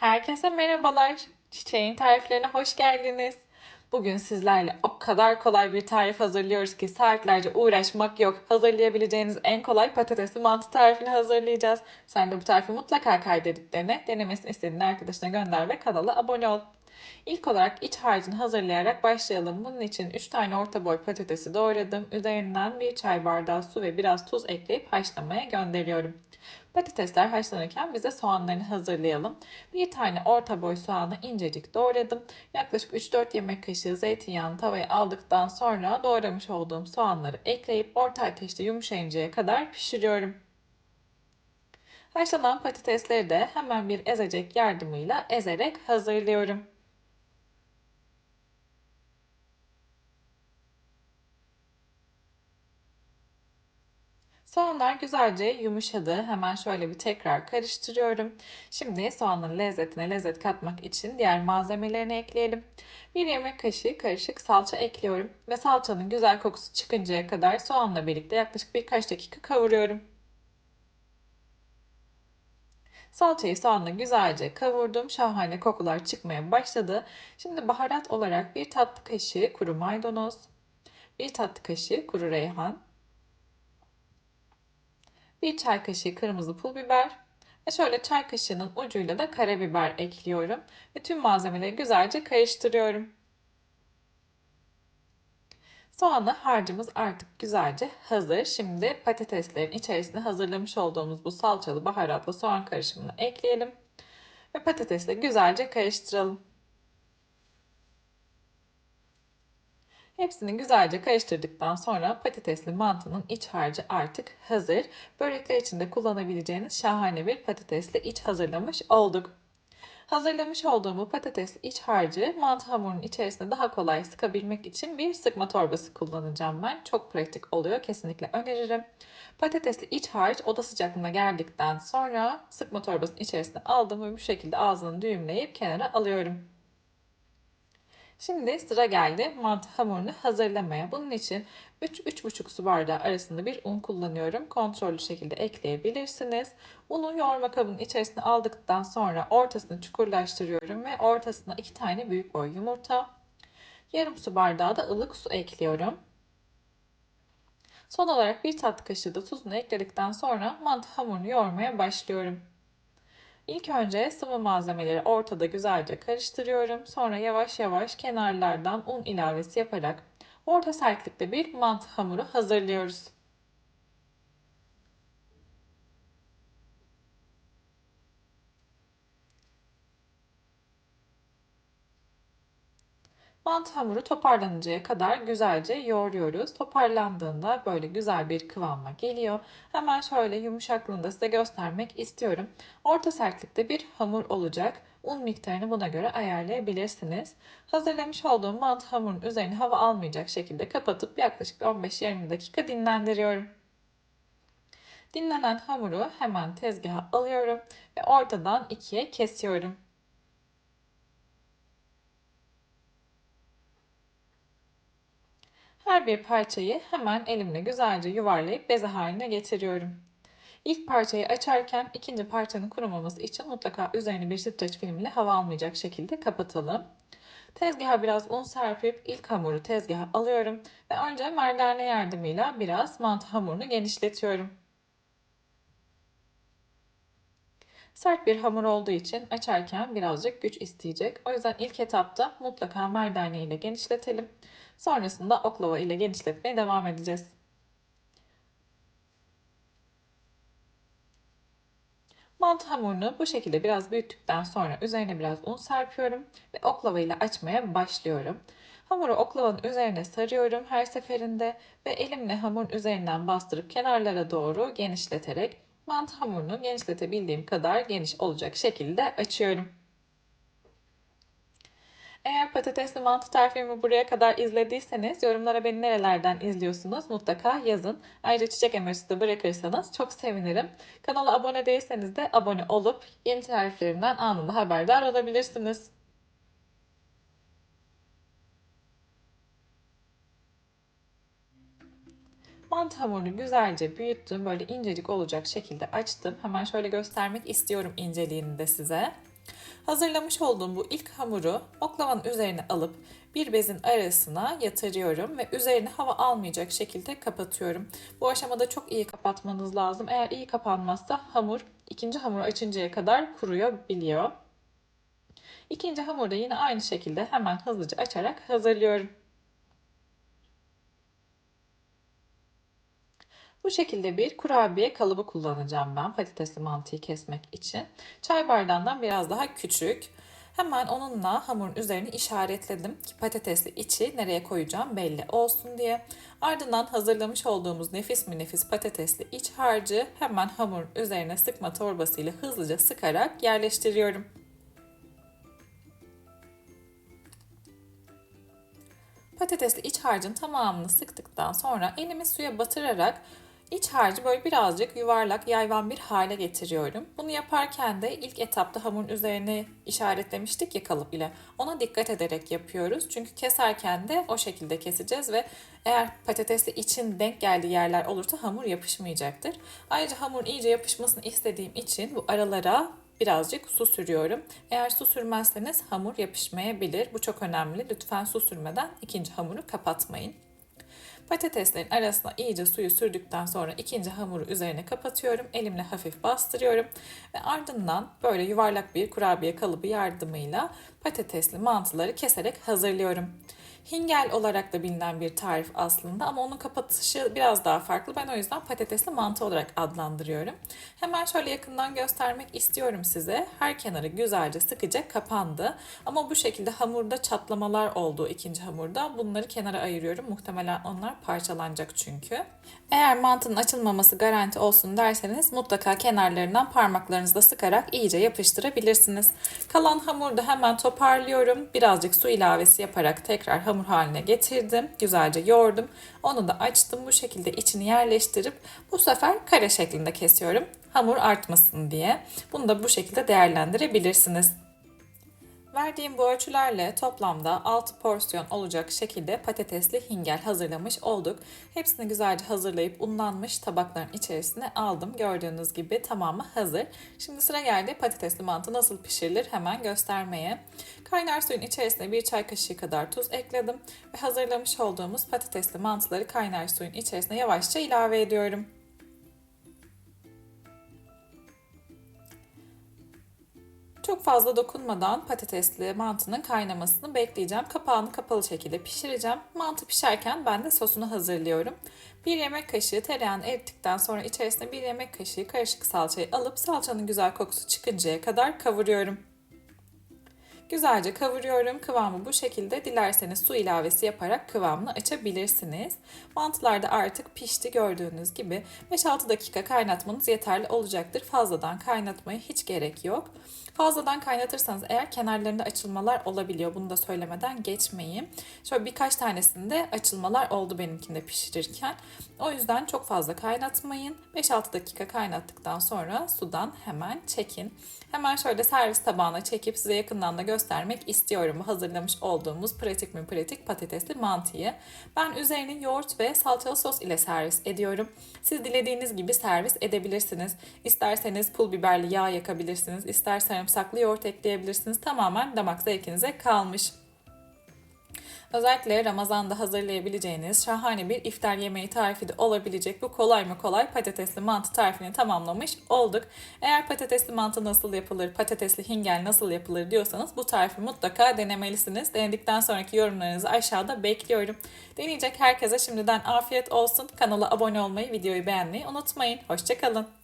Herkese merhabalar. Çiçeğin tariflerine hoş geldiniz. Bugün sizlerle o kadar kolay bir tarif hazırlıyoruz ki saatlerce uğraşmak yok. Hazırlayabileceğiniz en kolay patatesli mantı tarifini hazırlayacağız. Sen de bu tarifi mutlaka kaydedip dene. Denemesini istediğin arkadaşına gönder ve kanala abone ol. İlk olarak iç harcını hazırlayarak başlayalım. Bunun için 3 tane orta boy patatesi doğradım. Üzerinden 1 çay bardağı su ve biraz tuz ekleyip haşlamaya gönderiyorum. Patatesler haşlanırken bize soğanlarını hazırlayalım. Bir tane orta boy soğanı incecik doğradım. Yaklaşık 3-4 yemek kaşığı zeytinyağını tavaya aldıktan sonra doğramış olduğum soğanları ekleyip orta ateşte yumuşayıncaya kadar pişiriyorum. Haşlanan patatesleri de hemen bir ezecek yardımıyla ezerek hazırlıyorum. Soğanlar güzelce yumuşadı. Hemen şöyle bir tekrar karıştırıyorum. Şimdi soğanın lezzetine lezzet katmak için diğer malzemelerini ekleyelim. Bir yemek kaşığı karışık salça ekliyorum ve salçanın güzel kokusu çıkıncaya kadar soğanla birlikte yaklaşık birkaç dakika kavuruyorum. Salçayı soğanla güzelce kavurdum. Şahane kokular çıkmaya başladı. Şimdi baharat olarak bir tatlı kaşığı kuru maydanoz, bir tatlı kaşığı kuru reyhan, bir çay kaşığı kırmızı pul biber ve şöyle çay kaşığının ucuyla da karabiber ekliyorum. Ve tüm malzemeleri güzelce karıştırıyorum. Soğanlı harcımız artık güzelce hazır. Şimdi patateslerin içerisine hazırlamış olduğumuz bu salçalı baharatlı soğan karışımını ekleyelim. Ve patatesle güzelce karıştıralım. Hepsini güzelce karıştırdıktan sonra patatesli mantının iç harcı artık hazır. Börekler için de kullanabileceğiniz şahane bir patatesli iç hazırlamış olduk. Hazırlamış olduğum bu patatesli iç harcı mantı hamurunun içerisine daha kolay sıkabilmek için bir sıkma torbası kullanacağım ben. Çok pratik oluyor. Kesinlikle öneririm. Patatesli iç harç oda sıcaklığına geldikten sonra sıkma torbasının içerisine aldım ve bu şekilde ağzını düğümleyip kenara alıyorum. Şimdi sıra geldi mantı hamurunu hazırlamaya. Bunun için 3-3,5 su bardağı arasında bir un kullanıyorum. Kontrollü şekilde ekleyebilirsiniz. Unu yoğurma kabının içerisine aldıktan sonra ortasını çukurlaştırıyorum ve ortasına 2 tane büyük boy yumurta, yarım su bardağı da ılık su ekliyorum. Son olarak bir tatlı kaşığı da tuzunu ekledikten sonra mantı hamurunu yoğurmaya başlıyorum. İlk önce sıvı malzemeleri ortada güzelce karıştırıyorum. Sonra yavaş yavaş kenarlardan un ilavesi yaparak orta sertlikte bir mantı hamuru hazırlıyoruz. Mantı hamuru toparlanıncaya kadar güzelce yoğuruyoruz. Toparlandığında böyle güzel bir kıvama geliyor. Hemen şöyle yumuşaklığını da size göstermek istiyorum. Orta sertlikte bir hamur olacak. Un miktarını buna göre ayarlayabilirsiniz. Hazırlamış olduğum mantı hamurun üzerine hava almayacak şekilde kapatıp yaklaşık 15-20 dakika dinlendiriyorum. Dinlenen hamuru hemen tezgaha alıyorum ve ortadan ikiye kesiyorum. Her bir parçayı hemen elimle güzelce yuvarlayıp beze haline getiriyorum. İlk parçayı açarken ikinci parçanın kurumaması için mutlaka üzerine bir streç film ile hava almayacak şekilde kapatalım. Tezgaha biraz un serpip ilk hamuru tezgaha alıyorum ve önce merdane yardımıyla biraz mantı hamurunu genişletiyorum. Sert bir hamur olduğu için açarken birazcık güç isteyecek. O yüzden ilk etapta mutlaka merdane ile genişletelim. Sonrasında oklava ile genişletmeye devam edeceğiz. Mantı hamurunu bu şekilde biraz büyüttükten sonra üzerine biraz un serpiyorum ve oklava ile açmaya başlıyorum. Hamuru oklavanın üzerine sarıyorum her seferinde ve elimle hamurun üzerinden bastırıp kenarlara doğru genişleterek mantı hamurunu genişletebildiğim kadar geniş olacak şekilde açıyorum. Eğer patatesli mantı tarifimi buraya kadar izlediyseniz yorumlara beni nerelerden izliyorsunuz mutlaka yazın. Ayrıca çiçek emojisi de bırakırsanız çok sevinirim. Kanala abone değilseniz de abone olup yeni tariflerimden anında haberdar olabilirsiniz. Mantı hamurunu güzelce büyüttüm. Böyle incecik olacak şekilde açtım. Hemen şöyle göstermek istiyorum inceliğini de size. Hazırlamış olduğum bu ilk hamuru oklavanın üzerine alıp bir bezin arasına yatırıyorum ve üzerine hava almayacak şekilde kapatıyorum. Bu aşamada çok iyi kapatmanız lazım. Eğer iyi kapanmazsa hamur ikinci hamuru açıncaya kadar kuruyor biliyor. İkinci hamuru da yine aynı şekilde hemen hızlıca açarak hazırlıyorum. Bu şekilde bir kurabiye kalıbı kullanacağım ben patatesli mantıyı kesmek için. Çay bardağından biraz daha küçük. Hemen onunla hamurun üzerine işaretledim ki patatesli içi nereye koyacağım belli olsun diye. Ardından hazırlamış olduğumuz nefis mi nefis patatesli iç harcı hemen hamurun üzerine sıkma torbasıyla hızlıca sıkarak yerleştiriyorum. Patatesli iç harcın tamamını sıktıktan sonra elimi suya batırarak iç harcı böyle birazcık yuvarlak yayvan bir hale getiriyorum. Bunu yaparken de ilk etapta hamurun üzerine işaretlemiştik ya kalıp ile. Ona dikkat ederek yapıyoruz. Çünkü keserken de o şekilde keseceğiz ve eğer patatesli için denk geldiği yerler olursa hamur yapışmayacaktır. Ayrıca hamur iyice yapışmasını istediğim için bu aralara birazcık su sürüyorum. Eğer su sürmezseniz hamur yapışmayabilir. Bu çok önemli. Lütfen su sürmeden ikinci hamuru kapatmayın. Patateslerin arasına iyice suyu sürdükten sonra ikinci hamuru üzerine kapatıyorum. Elimle hafif bastırıyorum ve ardından böyle yuvarlak bir kurabiye kalıbı yardımıyla patatesli mantıları keserek hazırlıyorum. Hingel olarak da bilinen bir tarif aslında ama onun kapatışı biraz daha farklı. Ben o yüzden patatesli mantı olarak adlandırıyorum. Hemen şöyle yakından göstermek istiyorum size. Her kenarı güzelce sıkıca kapandı. Ama bu şekilde hamurda çatlamalar oldu ikinci hamurda. Bunları kenara ayırıyorum. Muhtemelen onlar parçalanacak çünkü. Eğer mantının açılmaması garanti olsun derseniz mutlaka kenarlarından parmaklarınızla sıkarak iyice yapıştırabilirsiniz. Kalan hamuru da hemen toparlıyorum. Birazcık su ilavesi yaparak tekrar hamur haline getirdim. Güzelce yoğurdum. Onu da açtım. Bu şekilde içini yerleştirip bu sefer kare şeklinde kesiyorum. Hamur artmasın diye. Bunu da bu şekilde değerlendirebilirsiniz. Verdiğim bu ölçülerle toplamda 6 porsiyon olacak şekilde patatesli hingel hazırlamış olduk. Hepsini güzelce hazırlayıp unlanmış tabakların içerisine aldım. Gördüğünüz gibi tamamı hazır. Şimdi sıra geldi patatesli mantı nasıl pişirilir hemen göstermeye. Kaynar suyun içerisine bir çay kaşığı kadar tuz ekledim ve hazırlamış olduğumuz patatesli mantıları kaynar suyun içerisine yavaşça ilave ediyorum. Çok fazla dokunmadan patatesli mantının kaynamasını bekleyeceğim. Kapağını kapalı şekilde pişireceğim. Mantı pişerken ben de sosunu hazırlıyorum. Bir yemek kaşığı tereyağını erittikten sonra içerisine bir yemek kaşığı karışık salçayı alıp salçanın güzel kokusu çıkıncaya kadar kavuruyorum. Güzelce kavuruyorum. Kıvamı bu şekilde. Dilerseniz su ilavesi yaparak kıvamını açabilirsiniz. Mantılar da artık pişti gördüğünüz gibi. 5-6 dakika kaynatmanız yeterli olacaktır. Fazladan kaynatmaya hiç gerek yok. Fazladan kaynatırsanız eğer kenarlarında açılmalar olabiliyor. Bunu da söylemeden geçmeyin. Şöyle birkaç tanesinde açılmalar oldu benimkinde pişirirken. O yüzden çok fazla kaynatmayın. 5-6 dakika kaynattıktan sonra sudan hemen çekin. Hemen şöyle servis tabağına çekip size yakından da göstermek istiyorum hazırlamış olduğumuz pratik mi pratik patatesli mantıyı. Ben üzerini yoğurt ve salçalı sos ile servis ediyorum. Siz dilediğiniz gibi servis edebilirsiniz. İsterseniz pul biberli yağ yakabilirsiniz. İster sarımsaklı yoğurt ekleyebilirsiniz. Tamamen damak zevkinize kalmış. Özellikle Ramazan'da hazırlayabileceğiniz şahane bir iftar yemeği tarifi de olabilecek bu kolay mı kolay patatesli mantı tarifini tamamlamış olduk. Eğer patatesli mantı nasıl yapılır, patatesli hingel nasıl yapılır diyorsanız bu tarifi mutlaka denemelisiniz. Denedikten sonraki yorumlarınızı aşağıda bekliyorum. Deneyecek herkese şimdiden afiyet olsun. Kanala abone olmayı, videoyu beğenmeyi unutmayın. Hoşçakalın.